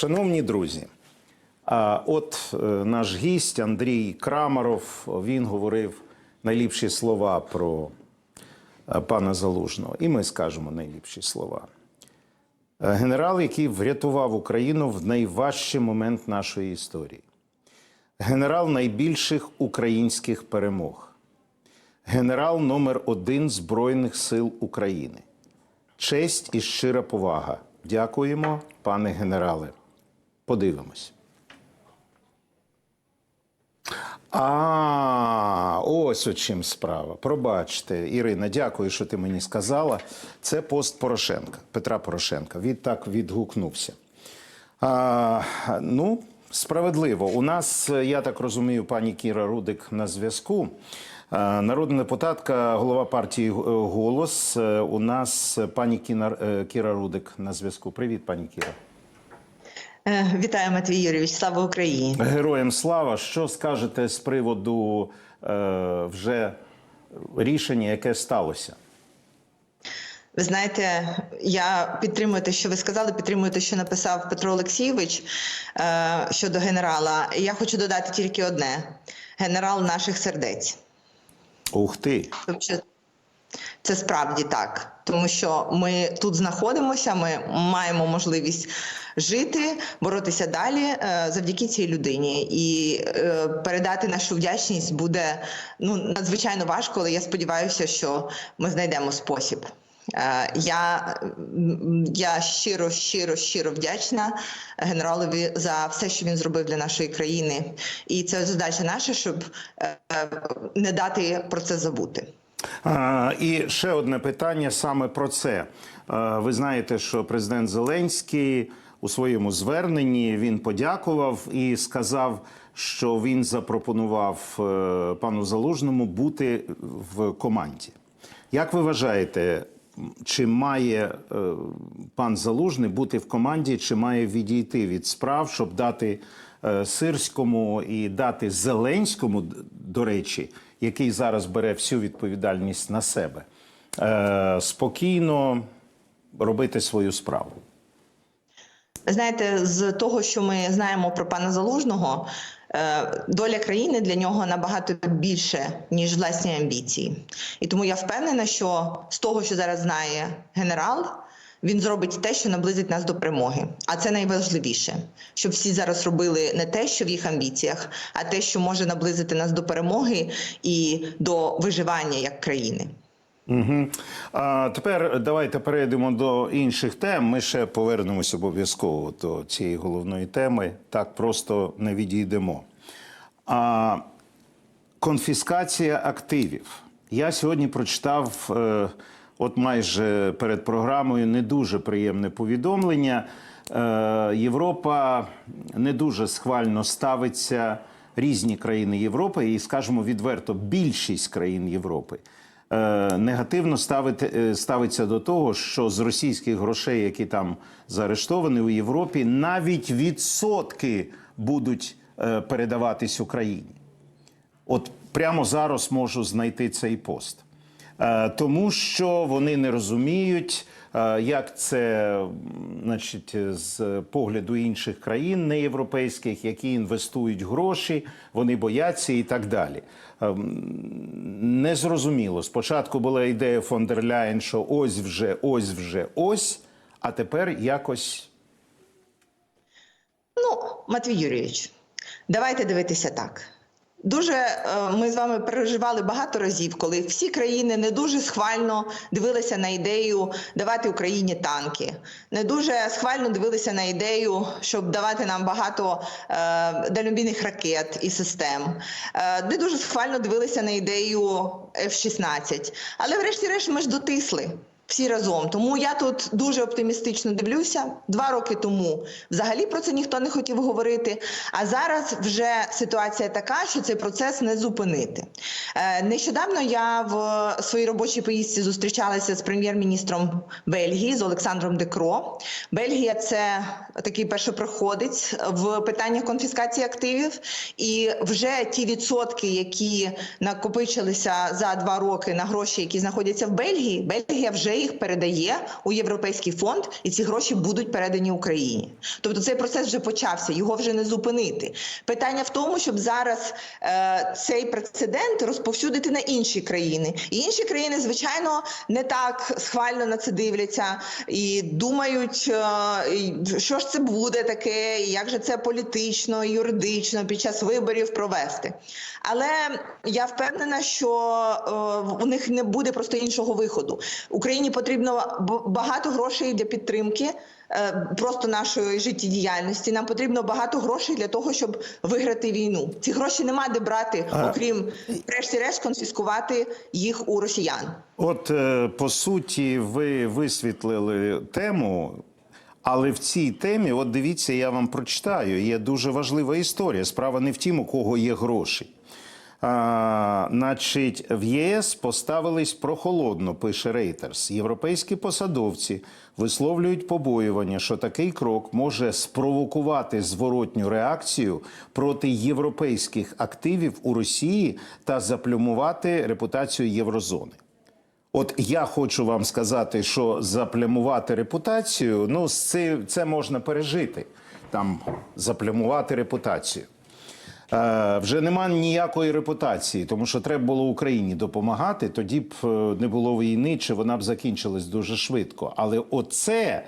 Шановні друзі, от е, наш гість Андрій Крамаров він говорив найліпші слова про е, пана Залужного, і ми скажемо найліпші слова. Е, Генерал, який врятував Україну в найважчий момент нашої історії, генерал найбільших українських перемог, генерал номер один Збройних сил України. Честь і щира повага. Дякуємо, пане генерале. Подивимось. А, ось у чим справа. Пробачте, Ірина, дякую, що ти мені сказала. Це пост Порошенка, Петра Порошенка. Він так відгукнувся. А, ну, справедливо. У нас, я так розумію, пані Кіра Рудик на зв'язку. Народна депутатка, голова партії Голос. Е, У нас пані е, Кіра Рудик на зв'язку. Привіт, пані Кіра. Е, Вітаю, Матвій Юрійович. Слава Україні! Героям слава. Що скажете з приводу е, вже рішення, яке сталося? Ви знаєте, я підтримую те, що ви сказали, підтримую те, що написав Петро Олексійович е, щодо генерала. Я хочу додати тільки одне: генерал наших сердець. Ух ти! Тому що це справді так, тому що ми тут знаходимося, ми маємо можливість жити, боротися далі е, завдяки цій людині. І е, передати нашу вдячність буде ну надзвичайно важко, але я сподіваюся, що ми знайдемо спосіб. Е, Я, я щиро, щиро, щиро вдячна генералові за все, що він зробив для нашої країни, і це задача наша, щоб не дати про це забути. І ще одне питання саме про це. Ви знаєте, що президент Зеленський у своєму зверненні він подякував і сказав, що він запропонував е, пану Залужному бути в команді. Як ви вважаєте, чи має е, пан Залужний бути в команді, чи має відійти від справ, щоб дати е, Сирському і дати Зеленському, до речі, який зараз бере всю відповідальність на себе, е, спокійно робити свою справу? Знаєте, з того, що ми знаємо про пана Залужного, доля країни для нього набагато більше, ніж власні амбіції. І тому я впевнена, що з того, що зараз знає генерал, він зробить те, що наблизить нас до перемоги. А це найважливіше, щоб всі зараз робили не те, що в їх амбіціях, а те, що може наблизити нас до перемоги і до виживання як країни. Угу. А тепер давайте перейдемо до інших тем. Ми ще повернемось обов'язково до цієї головної теми. Так просто не відійдемо. А, конфіскація активів. Я сьогодні прочитав, е, от майже перед програмою, не дуже приємне повідомлення. Е, Європа не дуже схвально ставиться різні країни Європи, і скажімо відверто, більшість країн Європи негативно ставити, е, ставиться до того, що з російських грошей, які там заарештовані у Європі, навіть відсотки будуть е, передаватись Україні. От прямо зараз можу знайти цей пост. Е, Тому що вони не розуміють, е, як це значить, з погляду інших країн неєвропейських, які інвестують гроші, вони бояться і так далі. Ем, Незрозуміло. Спочатку була ідея фон дер Ляєн, що ось вже, ось вже, ось, а тепер якось Ну, Матвій Юрійович, давайте дивитися так. Дуже е, ми з вами переживали багато разів, коли всі країни не дуже схвально дивилися на ідею давати Україні танки, не дуже схвально дивилися на ідею, щоб давати нам багато е, дальнобійних ракет і систем. Е, не дуже схвально дивилися на ідею F-16. Але врешті-решт ми ж дотисли. Всі разом, тому я тут дуже оптимістично дивлюся. Два роки тому взагалі про це ніхто не хотів говорити. А зараз вже ситуація така, що цей процес не зупинити. Е, нещодавно я в своїй робочій поїздці зустрічалася з прем'єр-міністром Бельгії з Олександром Декро. Бельгія це такий першопроходець в питаннях конфіскації активів, і вже ті відсотки, які накопичилися за два роки на гроші, які знаходяться в Бельгії, Бельгія вже їх передає у європейський фонд, і ці гроші будуть передані Україні. Тобто цей процес вже почався, його вже не зупинити. Питання в тому, щоб зараз е, цей прецедент розповсюдити на інші країни. І інші країни, звичайно, не так схвально на це дивляться і думають, е, що ж це буде таке, як же це політично, юридично під час виборів провести. Але я впевнена, що е, у них не буде просто іншого виходу. Україні потрібно багато грошей для підтримки. е, Просто нашої життєдіяльності нам потрібно багато грошей для того, щоб виграти війну. Ці гроші нема де брати, окрім врешті-решт конфіскувати їх у росіян. От е, по суті, ви висвітлили тему. Але в цій темі, от дивіться, я вам прочитаю, є дуже важлива історія. Справа не в тім, у кого є гроші. А, значить, в ЄС поставились прохолодно, пише Рейтерс. Європейські посадовці висловлюють побоювання, що такий крок може спровокувати зворотню реакцію проти європейських активів у Росії та заплюмувати репутацію єврозони. От я хочу вам сказати, що заплямувати репутацію, ну це, це можна пережити. Там заплямувати репутацію. Е, вже нема ніякої репутації, тому що треба було Україні допомагати. Тоді б е, не було війни, чи вона б закінчилась дуже швидко. Але оце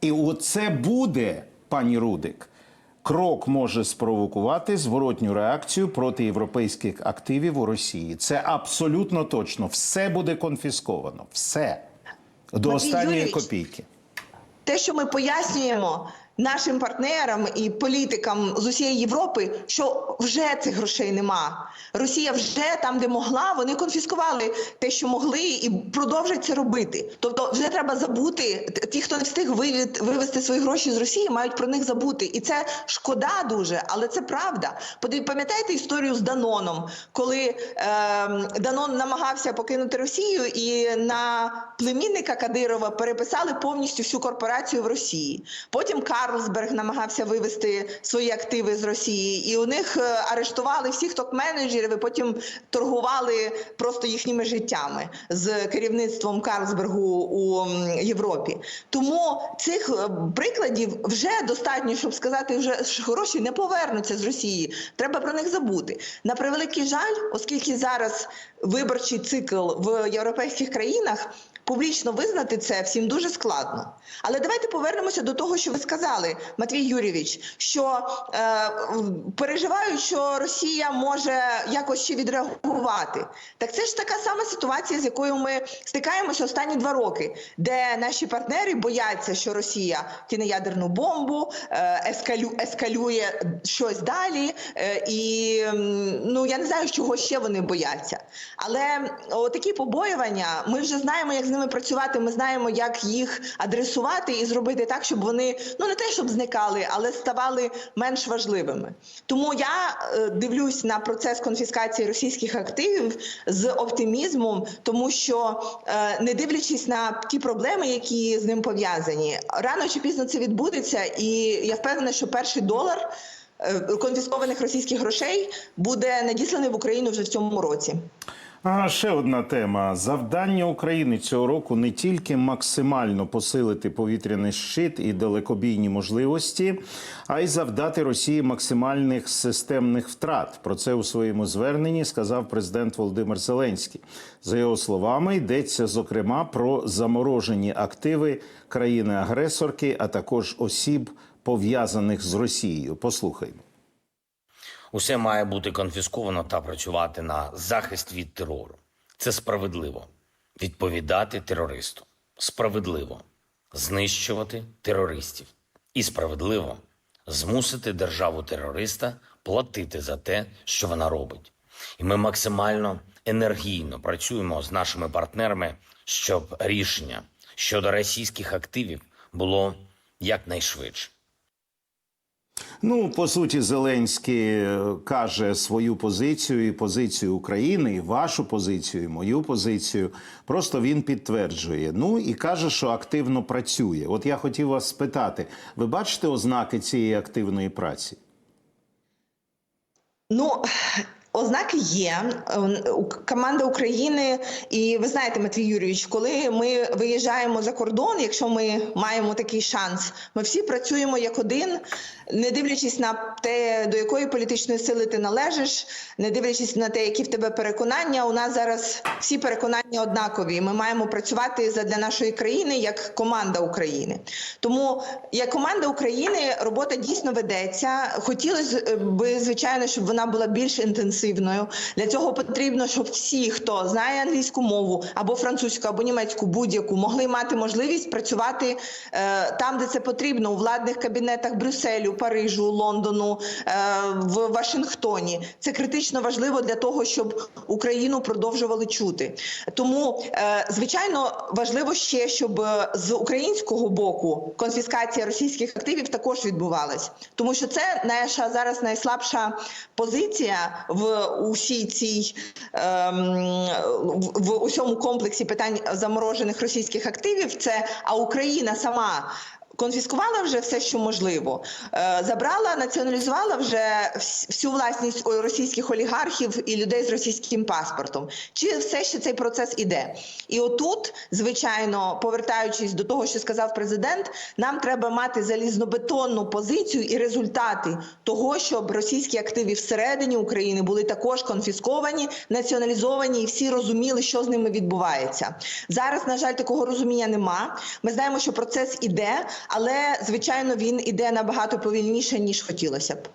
і оце буде, пані Рудик. Крок може спровокувати зворотню реакцію проти європейських активів у Росії. Це абсолютно точно. Все буде конфісковано. Все до останньої Юрійович, копійки. те, що ми пояснюємо нашим партнерам і політикам з усієї Європи, що вже цих грошей нема. Росія вже там, де могла, вони конфіскували те, що могли, і продовжать це робити. Тобто, вже треба забути. Ті, хто не встиг вивести свої гроші з Росії, мають про них забути. І це шкода дуже, але це правда. Пам'ятаєте історію з Даноном, коли е, Данон намагався покинути Росію, і на племінника Кадирова переписали повністю всю корпорацію в Росії. Потім Карлсберг намагався вивести свої активи з Росії, і у них е, арештували всіх топ-менеджерів, і потім торгували просто їхніми життями з керівництвом Карлсбергу у Європі. Тому цих е, прикладів вже достатньо, щоб сказати, вже гроші не повернуться з Росії. Треба про них забути. На превеликий жаль, оскільки зараз виборчий цикл в європейських країнах. Публічно визнати це всім дуже складно. Але давайте повернемося до того, що ви сказали, Матвій Юрійович, що е, переживають, що Росія може якось ще відреагувати. Так це ж така сама ситуація, з якою ми стикаємося останні два роки, де наші партнери бояться, що Росія кине ядерну бомбу, е, ескалю, ескалює щось далі. Е, і ну я не знаю, чого ще вони бояться. Але такі побоювання, ми вже знаємо, як з ними працювати. Ми знаємо, як їх адресувати і зробити так, щоб вони ну не те, щоб зникали, але ставали менш важливими. Тому я е, дивлюсь на процес конфіскації російських активів з оптимізмом, тому що е, не дивлячись на ті проблеми, які з ним пов'язані, рано чи пізно це відбудеться, і я впевнена, що перший долар. е, Конфіскованих російських грошей буде надісланий в Україну вже в цьому році. Ще одна тема: завдання України цього року не тільки максимально посилити повітряний щит і далекобійні можливості, а й завдати Росії максимальних системних втрат. Про це у своєму зверненні сказав президент Володимир Зеленський. За його словами, йдеться зокрема про заморожені активи країни-агресорки, а також осіб пов'язаних з Росією. Послухаймо. Усе має бути конфісковано та працювати на захист від терору. Це справедливо. Відповідати терористу. Справедливо знищувати терористів. І справедливо змусити державу терориста платити за те, що вона робить. І ми максимально енергійно працюємо з нашими партнерами, щоб рішення щодо російських активів було якнайшвидше. Ну, по суті, Зеленський е, каже свою позицію і позицію України, і вашу позицію, і мою позицію. Просто він підтверджує. Ну і каже, що активно працює. От я хотів вас спитати: ви бачите ознаки цієї активної праці? Ну, Ознаки є. Е, Команда України, і ви знаєте, Матвій Юрійович, коли ми виїжджаємо за кордон, якщо ми маємо такий шанс, ми всі працюємо як один, не дивлячись на те, до якої політичної сили ти належиш, не дивлячись на те, які в тебе переконання. У нас зараз всі переконання однакові. Ми маємо працювати задля нашої країни як команда України. Тому як команда України робота дійсно ведеться. Хотілося б, звичайно, щоб вона була більш інтенсивною. Для цього потрібно, щоб всі, хто знає англійську мову або французьку, або німецьку, будь-яку, могли мати можливість працювати е, там, де це потрібно, у владних кабінетах Брюсселю, Парижу, Лондону, е, в Вашингтоні. Це критично важливо для того, щоб Україну продовжували чути. Тому, е, звичайно, важливо ще, щоб з українського боку конфіскація російських активів також відбувалась, тому що це наша зараз найслабша позиція в усій цій ем, в, усьому комплексі питань заморожених російських активів. Це а Україна сама. Конфіскувала вже все, що можливо, Е, забрала, націоналізувала вже всю власність російських олігархів і людей з російським паспортом. Чи все ще цей процес іде? І отут, звичайно, повертаючись до того, що сказав президент, нам треба мати залізнобетонну позицію і результати того, щоб російські активи всередині України були також конфісковані, націоналізовані, і всі розуміли, що з ними відбувається. Зараз, на жаль, такого розуміння нема. Ми знаємо, що процес іде, але звичайно він іде набагато повільніше ніж хотілося б.